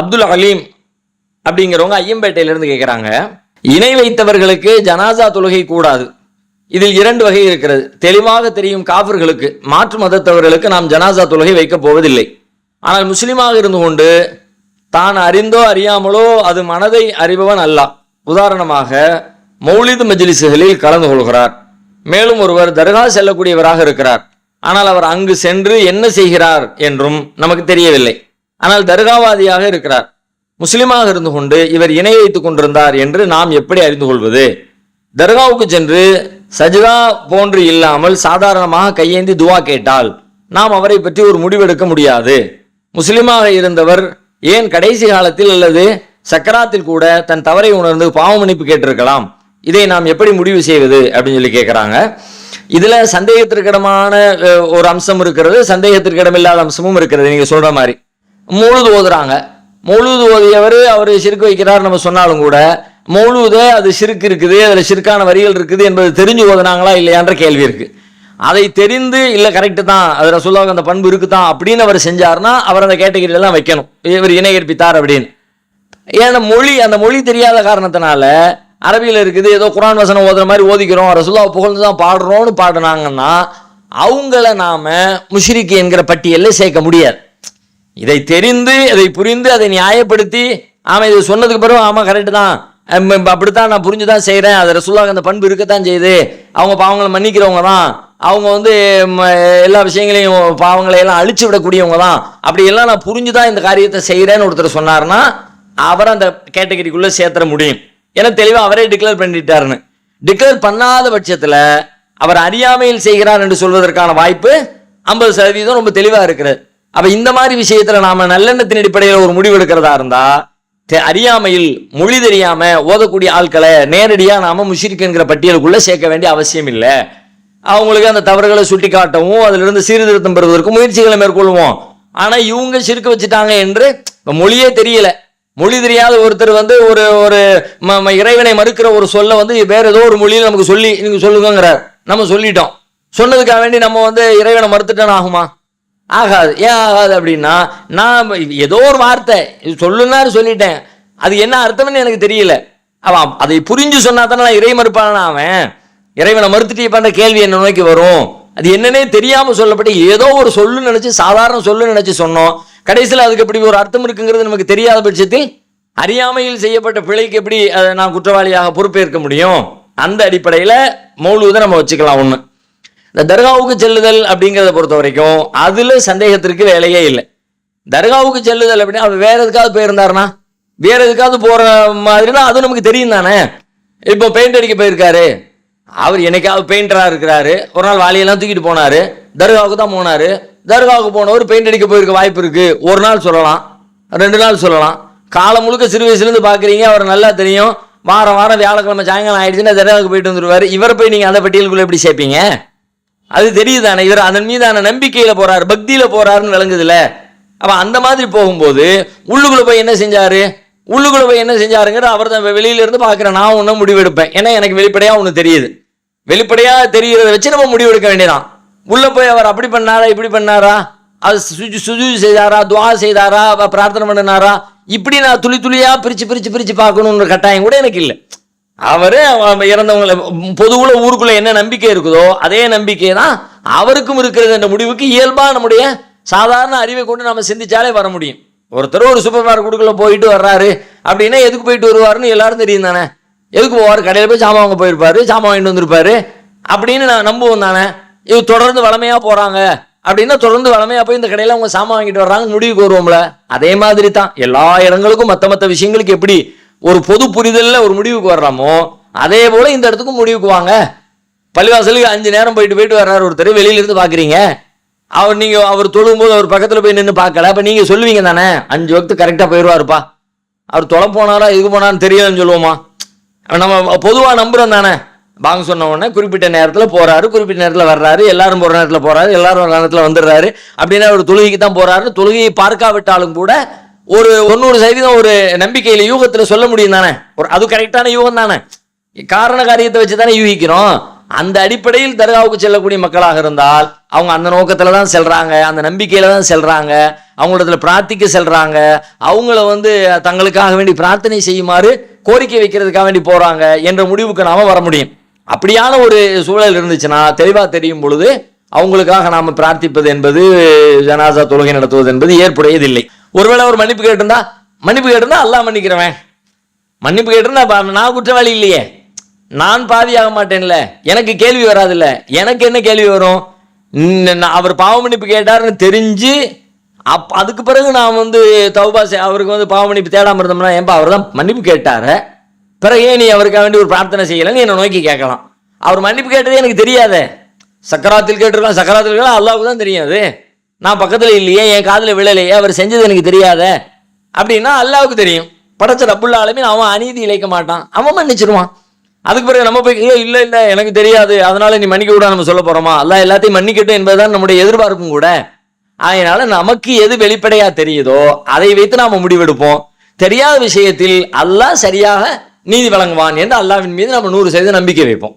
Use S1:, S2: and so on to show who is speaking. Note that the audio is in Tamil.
S1: அப்துல் அலீம் அப்படிங்கிறவங்க ஐயம்பேட்டையிலிருந்து கேட்குறாங்க இணை வைத்தவர்களுக்கு ஜனாசா தொழுகை கூடாது. இதில் இரண்டு வகை இருக்கிறது. தெளிவாக தெரியும் காபர்களுக்கு மாற்று மதத்தவர்களுக்கு நாம் ஜனாசா தொழுகை வைக்கப் போவதில்லை. ஆனால் முஸ்லீமாக இருந்து கொண்டு தான் அறிந்தோ அறியாமலோ அது மனதை அறிபவன் அல்ல. உதாரணமாக மௌலிது மஜ்லிசுகளில் கலந்து கொள்கிறார். மேலும் ஒருவர் தர்கா செல்லக்கூடியவராக இருக்கிறார். ஆனால் அவர் அங்கு சென்று என்ன செய்கிறார் என்றும் நமக்கு தெரியவில்லை. ஆனால் தர்காவாதியாக இருக்கிறார். முஸ்லிமாக இருந்து கொண்டு இவர் இணை வைத்துக் கொண்டிருந்தார் என்று நாம் எப்படி அறிந்து கொள்வது? தர்காவுக்கு சென்று சஜிதா போன்று இல்லாமல் சாதாரணமாக கையேந்தி துவா கேட்டால் நாம் அவரை பற்றி ஒரு முடிவெடுக்க முடியாது. முஸ்லிமாக இருந்தவர் ஏன் கடைசி காலத்தில் அல்லது சக்கராத்தில் கூட தன் தவறை உணர்ந்து பாவமணிப்பு கேட்டிருக்கலாம்? இதை நாம் எப்படி முடிவு செய்வது அப்படின்னு சொல்லி கேட்குறாங்க. இதில் சந்தேகத்திற்கிடமான ஒரு அம்சம் இருக்கிறது சந்தேகத்திற்கிடமில்லாத அம்சமும் இருக்கிறது. நீங்கள் சொல்கிற மாதிரி. முழுது ஓதுறாங்க முழுது ஓதியவர் அவர் சிறுக்கு வைக்கிறார் நம்ம சொன்னாலும் கூட மௌலூத அது சிறுக்கு இருக்குது அதில் சிறுக்கான வரிகள் இருக்குது என்பது தெரிஞ்சு ஓதுனாங்களா இல்லையான்ற கேள்வி இருக்குது அதை தெரிந்து இல்லை கரெக்டு தான் அது ரசூலாவுக்கு அந்த பண்பு இருக்குதான் அப்படின்னு அவர் செஞ்சாருன்னா அவர் அந்த கேட்டகரியில தான் வைக்கணும். இவர் இணை ஏற்பித்தார் அப்படின்னு. ஏன்னா மொழி அந்த மொழி தெரியாத காரணத்தினால அரபியில் இருக்குது ஏதோ குரான் வசனம் ஓதுற மாதிரி ஓதிக்கிறோம் ரசுல்லாவை புகழ்ந்து தான் பாடுறோம்னு பாடுனாங்கன்னா அவங்கள நாம முஷ்ரிக்கு என்கிற பட்டியலில் சேர்க்க முடியாது. இதை தெரிந்து இதை புரிந்து அதை நியாயப்படுத்தி ஆமாம் இதை சொன்னதுக்கு பிறகு ஆமாம் கரெக்டு தான். அப்படித்தான் நான் புரிஞ்சு தான் செய்கிறேன் அது ரசூல்லாவுக்கு அந்த பண்பு இருக்கத்தான் செய்யுது. அவங்க பாவங்களை மன்னிக்கிறவங்க தான். அவங்க வந்து ம, எல்லா விஷயங்களையும் பாவங்களை எல்லாம் அழிச்சு விடக்கூடியவங்க தான். அப்படியெல்லாம் நான் புரிஞ்சு தான் இந்த காரியத்தை செய்கிறேன்னு ஒருத்தர் சொன்னார்னா அவரை அந்த கேட்டகரிக்குள்ளே சேர்த்துற முடியும். ஏன்னா தெளிவாக அவரே டிக்ளேர் பண்ணிட்டாருன்னு. டிக்ளேர் பண்ணாத பட்சத்தில் அவர் அறியாமையில் செய்கிறார் என்று சொல்வதற்கான வாய்ப்பு ஐம்பது சதவீதம் ரொம்ப தெளிவாக இருக்கிறது. அப்ப இந்த மாதிரி விஷயத்துல நாம நல்லெண்ணத்தின் அடிப்படையில் ஒரு முடிவு எடுக்கிறதா இருந்தா அறியாமையில் மொழி தெரியாம ஓதக்கூடிய ஆட்களை நேரடியா நாம முஷிரிக் பட்டியலுக்குள்ள சேர்க்க வேண்டிய அவசியம் இல்லை. அவங்களுக்கு அந்த தவறுகளை சுட்டி காட்டவும் அதுல இருந்து சீர்திருத்தம் பெறுவதற்கு முயற்சிகளை மேற்கொள்வோம். ஆனா இவங்க சிறுக்க வச்சுட்டாங்க என்று மொழியே தெரியல. மொழி தெரியாத ஒருத்தர் வந்து ஒரு ஒரு இறைவனை மறுக்கிற ஒரு சொல்ல வந்து வேற ஏதோ ஒரு மொழியில் நமக்கு சொல்லி நீங்க சொல்லுங்கிறார் நம்ம சொல்லிட்டோம். சொன்னதுக்காக வேண்டி நம்ம வந்து இறைவனை மறுத்துட்டேன்னு ஆகுமா? ஆகாது. ஏன் ஆகாது அப்படின்னா நான் ஏதோ ஒரு வார்த்தை இது சொல்லுனாரு சொல்லிட்டேன். அது என்ன அர்த்தம்னு எனக்கு தெரியல. அவன் அதை புரிஞ்சு சொன்னா தானே நான் இறை மறுப்பான அவன்? இறைவனை மறுத்துட்டு பண்ற கேள்வி என்ன நோக்கி வரும்? அது என்னன்னே தெரியாமல் சொல்லப்பட்டு ஏதோ ஒரு சொல்லு நினைச்சு சாதாரண சொல்லு நினைச்சு சொன்னோம். கடைசியில் அதுக்கு எப்படி ஒரு அர்த்தம் இருக்குங்கிறது நமக்கு தெரியாத பட்சத்தில் அறியாமையில் செய்யப்பட்ட பிழைக்கு எப்படி அதை நான் குற்றவாளியாக பொறுப்பேற்க முடியும்? அந்த அடிப்படையில் மௌலுவதை நம்ம வச்சுக்கலாம் ஒன்று இந்த தர்காவுக்கு செல்லுதல் அப்படிங்கிறத பொறுத்த வரைக்கும் அதுல சந்தேகத்திற்கு வேலையே இல்லை. தர்காவுக்கு செல்லுதல் அப்படின்னா அவர் வேற எதுக்காவது போயிருந்தாருன்னா வேற எதுக்காவது போற மாதிரினா அது நமக்கு தெரியும் தானே. இப்போ பெயிண்ட் அடிக்க போயிருக்காரு. அவர் என்னைக்காவது பெயிண்டரா இருக்கிறாரு. ஒரு நாள் வாளியெல்லாம் தூக்கிட்டு போனாரு. தர்காவுக்கு தான் போனாரு. தர்காவுக்கு போனவர் பெயிண்ட் அடிக்க போயிருக்க வாய்ப்பு இருக்கு. ஒரு நாள் சொல்லலாம். ரெண்டு நாள் சொல்லலாம். காலம் முழுக்க சிறு வயசுலேருந்து பார்க்குறீங்க அவர் நல்லா தெரியும். வாரம் வாரம் வியாழக்கிழமை சாயங்காலம் ஆயிடுச்சுன்னா தர்காவுக்கு போயிட்டு வந்துருவாரு. இவர் போய் நீங்கள் அந்த பட்டியலுக்குள்ள எப்படி சேர்ப்பீங்க அது தெரியுதானே? இவர் அதன் மீதான நம்பிக்கையில் போகிறார் பக்தியில் போறாருன்னு விளங்குதுல்ல அப்ப அந்த மாதிரி போகும்போது உள்ளுக்குள்ள போய் என்ன செஞ்சாரு? உள்ளுக்குள்ள போய் என்ன செஞ்சாருங்கிற அவர் தான் வெளியில இருந்து பாக்குறேன் நான் ஒன்றும் முடிவெடுப்பேன். ஏன்னா எனக்கு வெளிப்படையா ஒன்று தெரியுது. வெளிப்படையா தெரிகிறத வச்சு நம்ம முடிவெடுக்க வேண்டியதான் உள்ள போய் அவர் அப்படி பண்ணாரா இப்படி பண்ணாரா? அது சுஜு சுஜு செய்தாரா துவா செய்தாரா பிரார்த்தனை பண்ணினாரா? இப்படி நான் துளி துளியா பிரிச்சு பிரிச்சு பிரிச்சு பார்க்கணுன்ற கட்டாயம் கூட எனக்கு இல்லை. அவரே இறந்தவங்களை இறந்தவங்கள பொதுவுல ஊருக்குள்ள என்ன நம்பிக்கை இருக்குதோ அதே நம்பிக்கை தான் அவருக்கும் இருக்கிறது என்ற முடிவுக்கு இயல்பாக நம்முடைய சாதாரண அறிவை கொண்டு நம்ம சிந்திச்சாலே வர முடியும். ஒருத்தர் ஒரு சூப்பர் மார்க்கெட்டுக்குள்ள போயிட்டு வர்றாரு அப்படின்னா எதுக்கு போயிட்டு வருவாருன்னு எல்லாரும் தெரியும் தானே எதுக்கு போவார்? கடையில் போய் சாமான் வாங்க போயிருப்பாரு சாமான் வாங்கிட்டு வந்திருப்பாரு அப்படின்னு நான் நம்புவோம் தானே? இது தொடர்ந்து வளமையாக போகிறாங்க அப்படின்னா தொடர்ந்து வளமையாக போய் இந்த கடையில் அவங்க சாமான் வாங்கிட்டு வர்றாங்க முடிவுக்கு வருவோம்ல. அதே மாதிரி தான் எல்லா இடங்களுக்கும் மற்ற மற்ற விஷயங்களுக்கு எப்படி ஒரு பொது புரிதலில் ஒரு முடிவுக்கு வர்றோமோ அதே போல இந்த இடத்துக்கும் முடிவுக்கு வாங்க. பள்ளிவாசலுக்கு அஞ்சு நேரம் போயிட்டு போயிட்டு வர்றாரு ஒருத்தர் வெளியில இருந்து பாக்குறீங்க. அவர் நீங்க அவர் தொழும்போது அவர் பக்கத்தில் போய் நின்று பார்க்கல அப்ப நீங்க சொல்லுவீங்க தானே? அஞ்சு வகுத்து கரெக்டாக போயிடுவாருப்பா அவர் தொலை போனாரா இது போனான்னு தெரியலன்னு சொல்லுவோமா? நம்ம பொதுவாக நம்புறோம் தானே. வாங்க சொன்ன உடனே குறிப்பிட்ட நேரத்தில் போறாரு குறிப்பிட்ட நேரத்தில் வர்றாரு எல்லாரும் போற நேரத்தில் போறாரு எல்லாரும் வர நேரத்தில் வந்துடுறாரு. அப்படின்னா அவர் தொழுகைக்கு தான் போறாரு. தொழுகையை பார்க்காவிட்டாலும் கூட ஒரு தொண்ணூறு சதவீதம் ஒரு நம்பிக்கையில யூகத்துல சொல்ல முடியும் தானே? ஒரு அது கரெக்டான யூகம் தானே? காரண காரியத்தை வச்சு தானே யூகிக்கிறோம். அந்த அடிப்படையில் தர்காவுக்கு செல்லக்கூடிய மக்களாக இருந்தால் அவங்க அந்த நோக்கத்துல தான் செல்றாங்க அந்த நம்பிக்கையில தான் செல்றாங்க அவங்களிடத்துல பிரார்த்திக்க செல்றாங்க அவங்கள வந்து தங்களுக்காக வேண்டி பிரார்த்தனை செய்யுமாறு கோரிக்கை வைக்கிறதுக்காக வேண்டி போறாங்க என்ற முடிவுக்கு நாம வர முடியும். அப்படியான ஒரு சூழல் இருந்துச்சுன்னா தெளிவாக தெரியும் பொழுது அவங்களுக்காக நாம பிரார்த்திப்பது என்பது ஜனாசா தொழுகை நடத்துவது என்பது ஏற்புடையதில்லை. ஒருவேளை அவர் மன்னிப்பு கேட்டிருந்தா மன்னிப்பு கேட்டிருந்தா அல்லாஹ் மன்னிக்கிறவன். மன்னிப்பு கேட்டிருந்தா நான் குற்றவாளி இல்லையே. நான் பாவியாக மாட்டேன்ல. எனக்கு கேள்வி வராதுல்ல. எனக்கு என்ன கேள்வி வரும்? இன்ன- நான் அவர் பாவ மன்னிப்பு கேட்டாருன்னு தெரிஞ்சு அப் அதுக்கு பிறகு நான் வந்து தௌபா அவருக்கு வந்து பாவ மன்னிப்பு தேடாமல் இருந்தோம்னா ஏன்பா அவர் தான் மன்னிப்பு கேட்டாரு? பிறகு ஏன் நீ அவருக்காக வேண்டி ஒரு பிரார்த்தனை செய்யலைன்னு என்னை நோக்கி கேட்கலாம். அவர் மன்னிப்பு கேட்டதே எனக்கு தெரியாதே. சக்கராத்தில் கேட்டிருக்கலாம் சக்கராத்தில் கேட்கலாம் அல்லாவுக்கு தான் தெரியாது நான் பக்கத்தில் இல்லையே என் காதில் விழலையே அவர் செஞ்சது எனக்கு தெரியாத. அப்படின்னா அல்லாவுக்கு தெரியும். படைச்ச ரப்புல்லா அவன் அநீதி இழைக்க மாட்டான். அவன் மன்னிச்சிருவான். அதுக்கு பிறகு நம்ம போய் இல்லை இல்லை இல்லை எனக்கு தெரியாது. அதனால நீ மன்னிக்க கூட நம்ம சொல்ல போகிறோமா அல்லா எல்லாத்தையும் மன்னிக்கட்டும் என்பதுதான் நம்முடைய எதிர்பார்ப்பும் கூட. அதனால நமக்கு எது வெளிப்படையாக தெரியுதோ அதை வைத்து நாம் முடிவெடுப்போம். தெரியாத விஷயத்தில் அல்லாஹ் சரியாக நீதி வழங்குவான் என்று அல்லாஹ்வின் மீது நம்ம நூறு சதவீதம் நம்பிக்கை வைப்போம்.